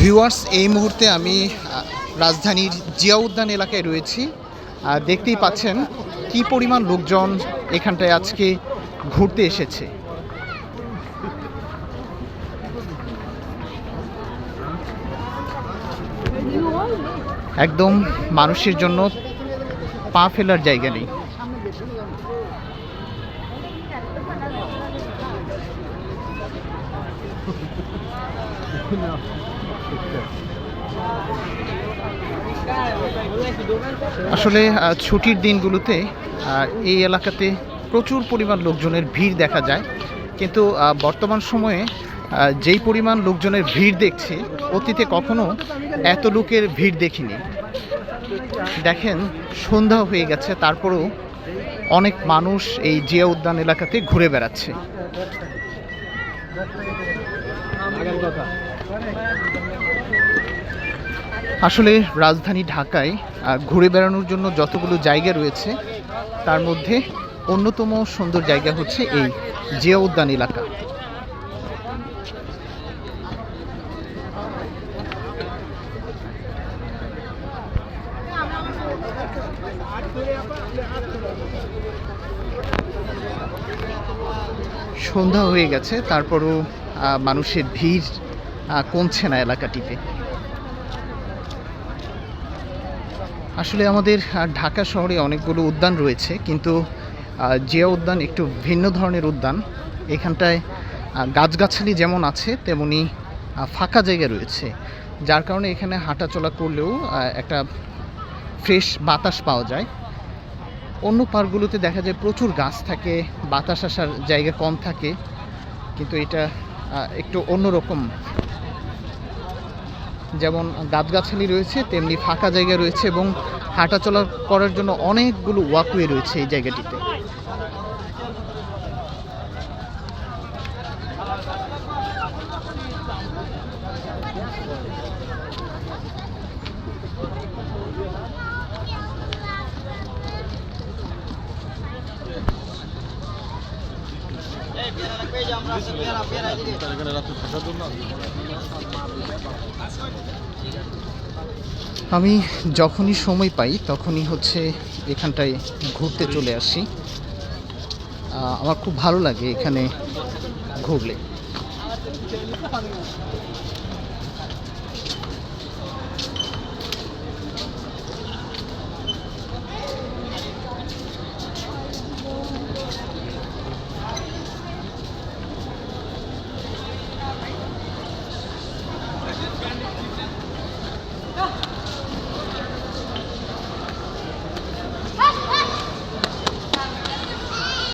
Viewers, এই মুহূর্তে আমি রাজধানীর জিয়া উদ্যান এলাকায় রয়েছি। দেখতেই পাচ্ছেন কি পরিমাণ লোকজন এখানটায় আজকে ঘুরতে এসেছে। একদম মানুষের জন্য পা ফেলার জায়গা নেই। আসলে ছুটির দিনগুলোতে এই এলাকাতে প্রচুর পরিমাণ লোকজনের ভিড় দেখা যায়। কিন্তু বর্তমান সময়ে যেই পরিমাণ লোকজনের ভিড় দেখছি, অতীতে কখনো এত লোকের ভিড় দেখিনি। দেখেন, সন্ধ্যা হয়ে গেছে, তারপরেও অনেক মানুষ এই জিয়া উদ্যান এলাকাতে ঘুরে বেড়াচ্ছে। আসলে রাজধানী ঢাকায় ঘুরে বেড়ানোর জন্য যতগুলো জায়গা রয়েছে, তার মধ্যে অন্যতম সুন্দর জায়গা হচ্ছে এই জিয়া উদ্যান এলাকা। সন্ধ্যা হয়ে গেছে, তারপরও মানুষের ভিড় কমছে না এলাকাটিতে। আসলে আমাদের ঢাকা শহরে অনেকগুলো উদ্যান রয়েছে, কিন্তু জিয়া উদ্যান একটু ভিন্ন ধরনের উদ্যান, এখানটায় গাছগাছালি যেমন আছে, তেমনি ফাঁকা জায়গা রয়েছে। যার কারণে এখানে হাঁটাচলা করলেও একটা ফ্রেশ বাতাস পাওয়া যায়। অন্য পার্কগুলোতে দেখা যায় প্রচুর গাছ থাকে, বাতাস আসার জায়গা কম থাকে, কিন্তু এটা একটু অন্যরকম যেমন দাঁতগাছালি রয়েছে, তেমনি ফাঁকা জায়গা রয়েছে এবং হাঁটাচলা করার জন্য অনেকগুলো ওয়াকওয়ে রয়েছে এই জায়গাটিতে। আমি যখনই সময় পাই, তখনই হচ্ছে এখানটায় ঘুরতে চলে আসি। আমার খুব ভালো লাগে এখানে ঘুরলে।